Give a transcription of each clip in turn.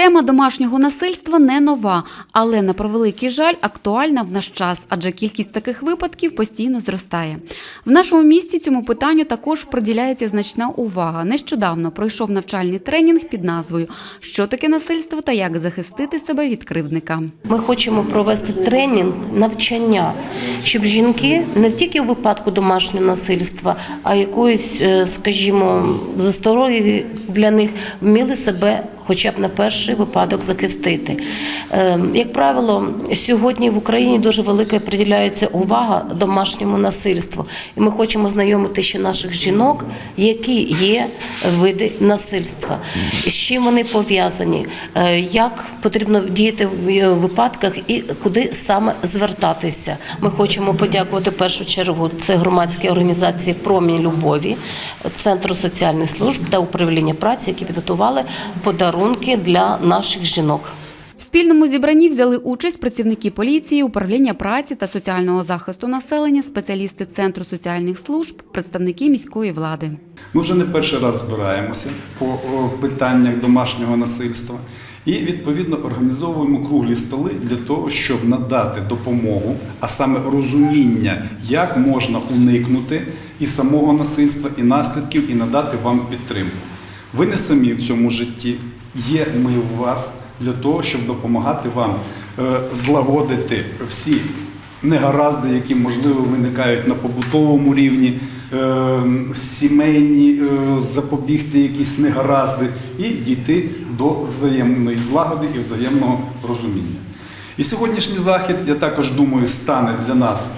Тема домашнього насильства не нова, але на превеликий жаль актуальна в наш час, адже кількість таких випадків постійно зростає. В нашому місті цьому питанню також приділяється значна увага. Нещодавно пройшов навчальний тренінг під назвою Що таке насильство та як захистити себе від кривдника. Ми хочемо провести тренінг навчання, щоб жінки не тільки у випадку домашнього насильства, а якоїсь, е, скажімо, засторої для них вміли себе. Хоча б на перший випадок захистити. Е, Як правило, сьогодні в Україні дуже велика приділяється увага домашньому насильству, і ми хочемо знайомити ще наших жінок, які є види насильства, з чим вони пов'язані, е, як потрібно діяти в випадках і куди саме звертатися. Ми хочемо подякувати в першу чергу це громадські організації Промінь любові, Центру соціальних служб та управління праці, які підготували подарунки для наших жінок. В спільному зібранні взяли участь працівники поліції, управління праці та соціального захисту населення, спеціалісти Центру соціальних служб, представники міської влади. Ми вже не перший раз збираємося по питаннях домашнього насильства і відповідно організовуємо круглі столи для того, щоб надати допомогу, а саме розуміння, як можна уникнути і самого насильства, і наслідків, і надати вам підтримку. Ви не самі в цьому житті. Є ми у вас для того, щоб допомагати вам е, злагодити всі негаразди, які можливо виникають на побутовому рівні, е, сімейні, е, запобігти якісь негаразди і дійти до взаємної злагоди і взаємного розуміння. І сьогоднішній захід, я також думаю, стане для нас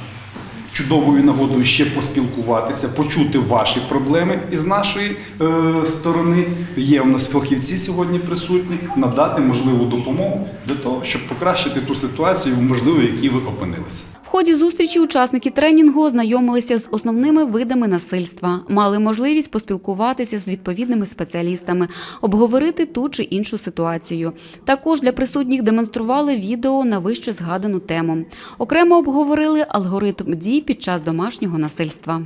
чудовою нагодою ще поспілкуватися, почути ваші проблеми із нашої е, сторони. Є у нас фахівці сьогодні присутні, надати можливу допомогу для того, щоб покращити ту ситуацію, можливо, в якій ви опинилися. В ході зустрічі учасники тренінгу ознайомилися з основними видами насильства, мали можливість поспілкуватися з відповідними спеціалістами, обговорити ту чи іншу ситуацію. Також для присутніх демонстрували відео на вище згадану тему. Окремо обговорили алгоритм дій під час домашнього насильства.